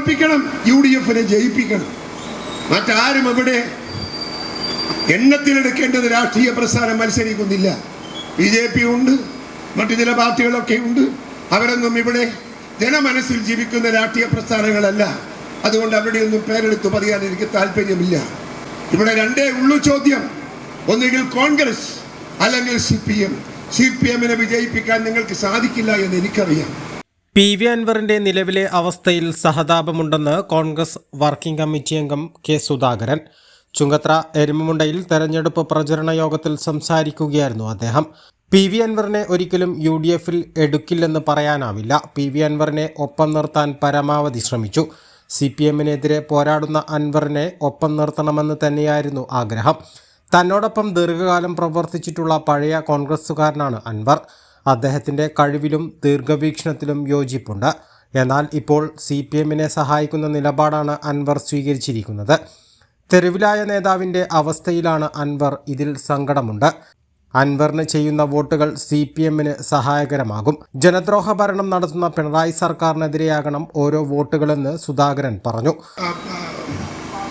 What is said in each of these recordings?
തോൽപ്പിക്കണം U D എഫിനെ ജയിപ്പിക്കണം. മറ്റാരും അവിടെ എണ്ണത്തിലെടുക്കേണ്ടത് രാഷ്ട്രീയ പ്രസ്ഥാനം മത്സരിക്കുന്നില്ല. ബി ജെ പി ഉണ്ട് മറ്റു ചില പാർട്ടികളൊക്കെ ഉണ്ട്. അവരൊന്നും ഇവിടെ ജനമനസ്സിൽ ജീവിക്കുന്ന രാഷ്ട്രീയ പ്രസ്ഥാനങ്ങളല്ല. അതുകൊണ്ട് അവിടെയൊന്നും പേരെടുത്ത് പറയാൻ എനിക്ക് താല്പര്യമില്ല. ഇവിടെ രണ്ടേ ഉള്ളു ചോദ്യം. ഒന്നുകിൽ കോൺഗ്രസ് അല്ലെങ്കിൽ C P M. C P എമ്മിനെ വിജയിപ്പിക്കാൻ നിങ്ങൾക്ക് സാധിക്കില്ല എന്ന് എനിക്കറിയാം. പി വി അൻവറിന്റെ നിലവിലെ അവസ്ഥയിൽ സഹതാപമുണ്ടെന്ന് കോൺഗ്രസ് വർക്കിംഗ് കമ്മിറ്റി അംഗം കെ സുധാകരൻ. ചുങ്കത്ര എരുമമുണ്ടയിൽ തെരഞ്ഞെടുപ്പ് പ്രചരണ യോഗത്തിൽ സംസാരിക്കുകയായിരുന്നു അദ്ദേഹം. പി വി അൻവറിനെ ഒരിക്കലും യു ഡി എഫിൽ എടുക്കില്ലെന്ന് പറയാനാവില്ല. പി വി അൻവറിനെ ഒപ്പം നിർത്താൻ പരമാവധി ശ്രമിച്ചു. സി പി എമ്മിനെതിരെ പോരാടുന്ന അൻവറിനെ ഒപ്പം നിർത്തണമെന്ന് തന്നെയായിരുന്നു ആഗ്രഹം. തന്നോടൊപ്പം ദീർഘകാലം പ്രവർത്തിച്ചിട്ടുള്ള പഴയ കോൺഗ്രസ്സുകാരനാണ് അൻവർ. അദ്ദേഹത്തിന്റെ കഴിവിലും ദീർഘവീക്ഷണത്തിലും യോജിപ്പുണ്ട്. എന്നാൽ ഇപ്പോൾ സി പി എമ്മിനെ സഹായിക്കുന്ന നിലപാടാണ് അൻവർ സ്വീകരിച്ചിരിക്കുന്നത്. തെരുവിലായ നേതാവിന്റെ അവസ്ഥയിലാണ് അൻവർ ഇതിൽ സങ്കടമുണ്ട്. അൻവറിന് ചെയ്യുന്ന വോട്ടുകൾ സി പി എമ്മിന് സഹായകരമാകും. ജനദ്രോഹ ഭരണം നടത്തുന്ന പിണറായി സർക്കാരിനെതിരെയാകണം ഓരോ വോട്ടുകളെന്ന് സുധാകരൻ പറഞ്ഞു.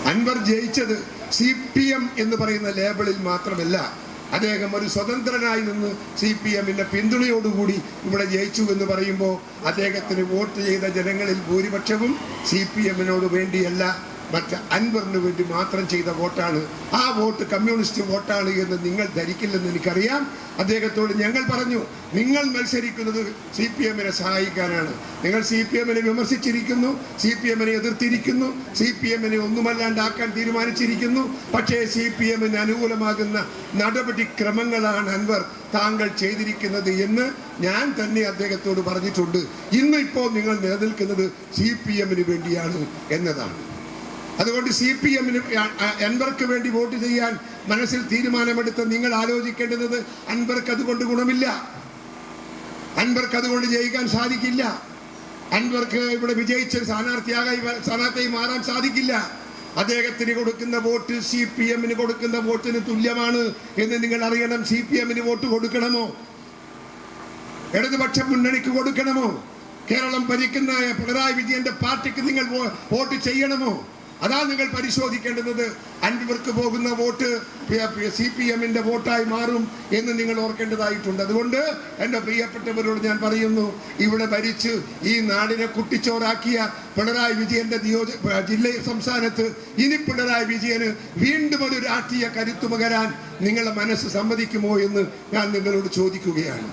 അൻവർ ജയിച്ചത് സി പി എം എന്ന് പറയുന്ന ലേബിളിൽ മാത്രമല്ല അദ്ദേഹം ഒരു സ്വതന്ത്രനായി നിന്ന് സി പി എമ്മിന്റെ പിന്തുണയോടുകൂടി ഇവിടെ ജയിച്ചു എന്ന് പറയുമ്പോൾ അദ്ദേഹത്തിന് വോട്ട് ചെയ്ത ജനങ്ങളിൽ ഭൂരിപക്ഷവും സി പി എമ്മിനോട് വേണ്ടിയല്ല. മറ്റ് അൻവറിന് വേണ്ടി മാത്രം ചെയ്ത വോട്ടാണ്. ആ വോട്ട് കമ്മ്യൂണിസ്റ്റ് വോട്ടാണ് എന്ന് നിങ്ങൾ ധരിക്കില്ലെന്ന് എനിക്കറിയാം. അദ്ദേഹത്തോട് ഞങ്ങൾ പറഞ്ഞു നിങ്ങൾ മത്സരിക്കുന്നത് സി പി എമ്മിനെ സഹായിക്കാനാണ്. നിങ്ങൾ സി പി എമ്മിനെ വിമർശിച്ചിരിക്കുന്നു സി പി എമ്മിനെ എതിർത്തിരിക്കുന്നു സി പി എമ്മിനെ ഒന്നുമല്ലാണ്ടാക്കാൻ തീരുമാനിച്ചിരിക്കുന്നു. പക്ഷേ സി പി എമ്മിന് അനുകൂലമാകുന്ന നടപടിക്രമങ്ങളാണ് അൻവർ താങ്കൾ ചെയ്തിരിക്കുന്നത് എന്ന് ഞാൻ തന്നെ അദ്ദേഹത്തോട് പറഞ്ഞിട്ടുണ്ട്. ഇന്നിപ്പോൾ നിങ്ങൾ നിലനിൽക്കുന്നത് സി പി എമ്മിന് വേണ്ടിയാണ് എന്നതാണ്. അതുകൊണ്ട് സി പി എമ്മിന് അൻവർക്ക് വേണ്ടി വോട്ട് ചെയ്യാൻ മനസ്സിൽ തീരുമാനമെടുത്ത് നിങ്ങൾ ആലോചിക്കേണ്ടത് അൻവർക്ക് അതുകൊണ്ട് ഗുണമില്ല. അൻവർക്ക് അതുകൊണ്ട് ജയിക്കാൻ സാധിക്കില്ല. അൻവർക്ക് ഇവിടെ വിജയിച്ച സ്ഥാനാർത്ഥിയാകായി വ- സ്ഥാനാർത്ഥിയായി മാറാൻ സാധിക്കില്ല. അദ്ദേഹത്തിന് കൊടുക്കുന്ന വോട്ട് സി പി എമ്മിന് കൊടുക്കുന്ന വോട്ടിന് തുല്യമാണ് എന്ന് നിങ്ങൾ അറിയണം. സി പി എമ്മിന് വോട്ട് കൊടുക്കണമോ? ഇടതുപക്ഷ മുന്നണിക്ക് കൊടുക്കണമോ? കേരളം ഭരിക്കുന്ന പിണറായി വിജയന്റെ പാർട്ടിക്ക് നിങ്ങൾ വോട്ട് ചെയ്യണമോ? അതാണ് നിങ്ങൾ പരിശോധിക്കേണ്ടത് അൻവർക്ക് പോകുന്ന വോട്ട് സി പി എമ്മിന്റെ വോട്ടായി മാറും എന്ന് നിങ്ങൾ ഓർക്കേണ്ടതായിട്ടുണ്ട്. അതുകൊണ്ട് എന്റെ പ്രിയപ്പെട്ടവരോട് ഞാൻ പറയുന്നു ഇവിടെ ഭരിച്ച് ഈ നാടിനെ കുട്ടിച്ചോറാക്കിയ പിണറായി വിജയന്റെ നിയോജ ജില്ല സംസ്ഥാനത്ത് ഇനി പിണറായി വിജയന് വീണ്ടും ഒരു രാഷ്ട്രീയ കരുത്തു പകരാൻ നിങ്ങളുടെ മനസ്സ് സമ്മതിക്കുമോ എന്ന് ഞാൻ നിങ്ങളോട് ചോദിക്കുകയാണ്.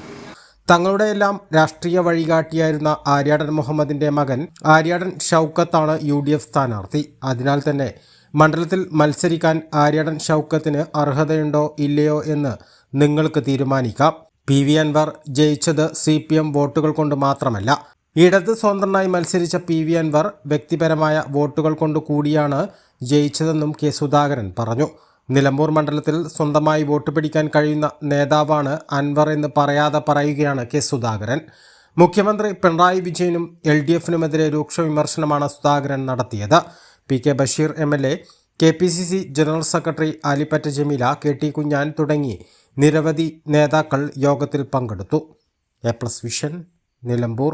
തങ്ങളുടെയെല്ലാം രാഷ്ട്രീയ വഴികാട്ടിയായിരുന്ന ആര്യാടൻ മുഹമ്മദിന്റെ മകൻ ആര്യാടൻ ഷൗക്കത്താണ് യു ഡി എഫ് സ്ഥാനാർത്ഥി. അതിനാൽ തന്നെ മണ്ഡലത്തിൽ മത്സരിക്കാൻ ആര്യാടൻ ഷൗക്കത്തിന് അർഹതയുണ്ടോ ഇല്ലയോ എന്ന് നിങ്ങൾക്ക് തീരുമാനിക്കാം. പി വി അൻവർ ജയിച്ചത് സി പി എം വോട്ടുകൾ കൊണ്ട് മാത്രമല്ല. ഇടത് സ്വതന്ത്രനായി മത്സരിച്ച പി വി അൻവർ വ്യക്തിപരമായ വോട്ടുകൾ കൊണ്ട് കൂടിയാണ് ജയിച്ചതെന്നും കെ സുധാകരൻ പറഞ്ഞു. നിലമ്പൂർ മണ്ഡലത്തിൽ സ്വന്തമായി വോട്ട് പിടിക്കാൻ കഴിയുന്ന നേതാവാണ് അൻവർ എന്ന് പറയാതെ പറയുകയാണ് കെ സുധാകരൻ. മുഖ്യമന്ത്രി പിണറായി വിജയനും എൽ ഡി എഫിനുമെതിരെ രൂക്ഷ വിമർശനമാണ് സുധാകരൻ നടത്തിയത്. P K Basheer M L A K P C C general secretary Alippatta Jameela K T Kunjan തുടങ്ങി നിരവധി നേതാക്കൾ യോഗത്തിൽ പങ്കെടുത്തു. A plus vision Nilambur.